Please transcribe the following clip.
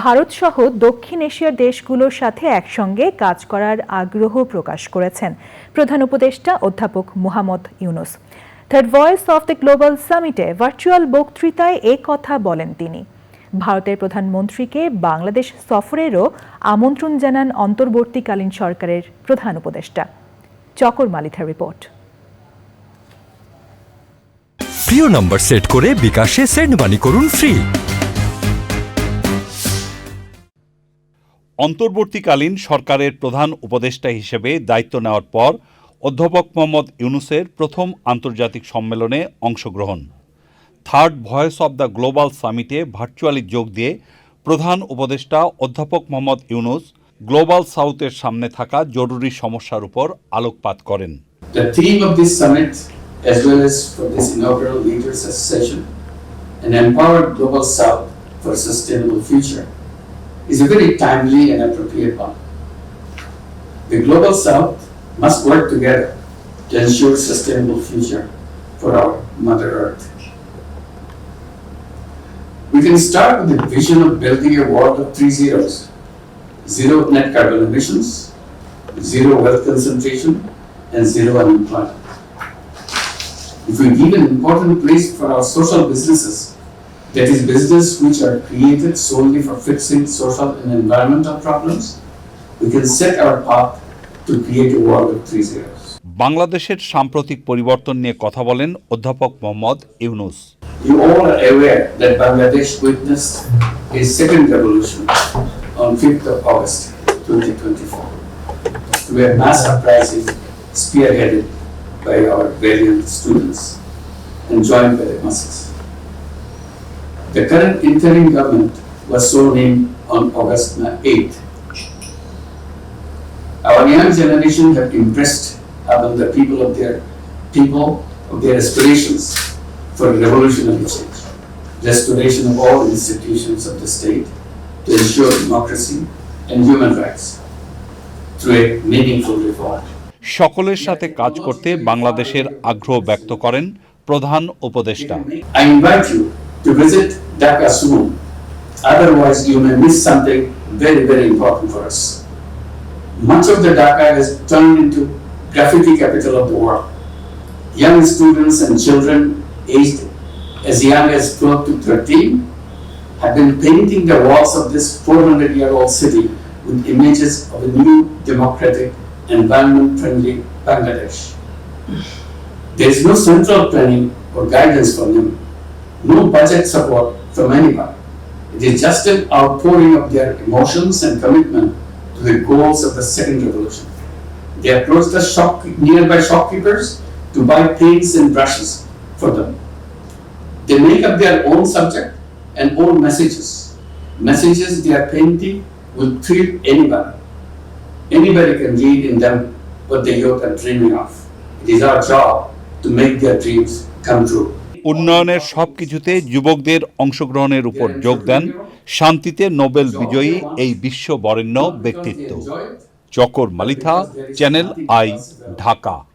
ভারতসহ দক্ষিণ এশিয়ার দেশগুলোর সাথে একসঙ্গে কাজ করার আগ্রহ প্রকাশ করেছেন প্রধান উপদেষ্টা অধ্যাপক Muhammad Yunus. Third voice of the global সামিটে virtual বক্তৃতায় এ কথা বলেন তিনি। ভারতের প্রধানমন্ত্রীকে বাংলাদেশ সফরেরও আমন্ত্রণ জানান অন্তর্বর্তীকালীন সরকারের প্রধান উপদেষ্টা। চকর মালিথা রিপোর্ট। প্রিয় নম্বর সেট করে বিকাশে সেন্ড মানি করুন ফ্রি। অন্তর্বর্তীকালীন সরকারের প্রধান উপদেষ্টা হিসেবে দায়িত্ব নেওয়ার পর অধ্যাপক মোহাম্মদ ইউনুসের প্রথম আন্তর্জাতিক সম্মেলনে অংশগ্রহণ। Third voice of the global সামিটে virtually যোগ দিয়ে প্রধান উপদেষ্টা অধ্যাপক মোহাম্মদ ইউনুস গ্লোবাল সাউথের সামনে থাকা জরুরি সমস্যার উপর আলোকপাত করেন। For sustainable future, is a very timely and appropriate one. The global south must work together to ensure a sustainable future for our mother earth. We can start with the vision of building a world of three zeros. Zero net carbon emissions, zero wealth concentration, and zero unemployment. If we give an important place for our social businesses, that is business which are created solely for fixing social and environmental problems, we can set our path to create a world of three zeros. বাংলাদেশের সাম্প্রতিক পরিবর্তন নিয়ে কথা বলেন অধ্যাপক Mohammad Yunus You all are aware that Bangladesh witnessed a second revolution on 5th of August 2024, where mass uprising spearheaded by our valiant students and joined by the masses. The current interim government was sworn in on August 8th. Our young generation have impressed upon the people of their people of their aspirations for revolutionary change, restoration of all institutions of the state to ensure democracy and human rights through a meaningful reform. সকলের সাথে কাজ করতে বাংলাদেশের আগ্রহ ব্যক্ত করেন প্রধান উপদেষ্টা I invite you to visit Dhaka soon. Otherwise, you may miss something very, very important for us. Much of the Dhaka has turned into graffiti capital of the world. Young students and children aged as young as 12 to 13 have been painting the walls of this 400 year old city with images of a new democratic, environment friendly Bangladesh. There is no central planning or guidance from them, no budget support from anybody. It is just an outpouring of their emotions and commitment to the goals of the second revolution. They approach the shop, nearby shopkeepers to buy paints and brushes for them. They make up their own subject and own messages. Messages they are painting will thrill anybody. Anybody can read in them what the youth are dreaming of. It is our job to make their dreams come true. উন্নয়নের সব কিছুতে যুবকদের অংশগ্রহণের উপর যোগ দেন। শান্তিতে Nobel বিজয়ী এই বিশ্ব বরেণ্য ব্যক্তিত্ব। চকর মালিথা, চ্যানেল আই, ঢাকা।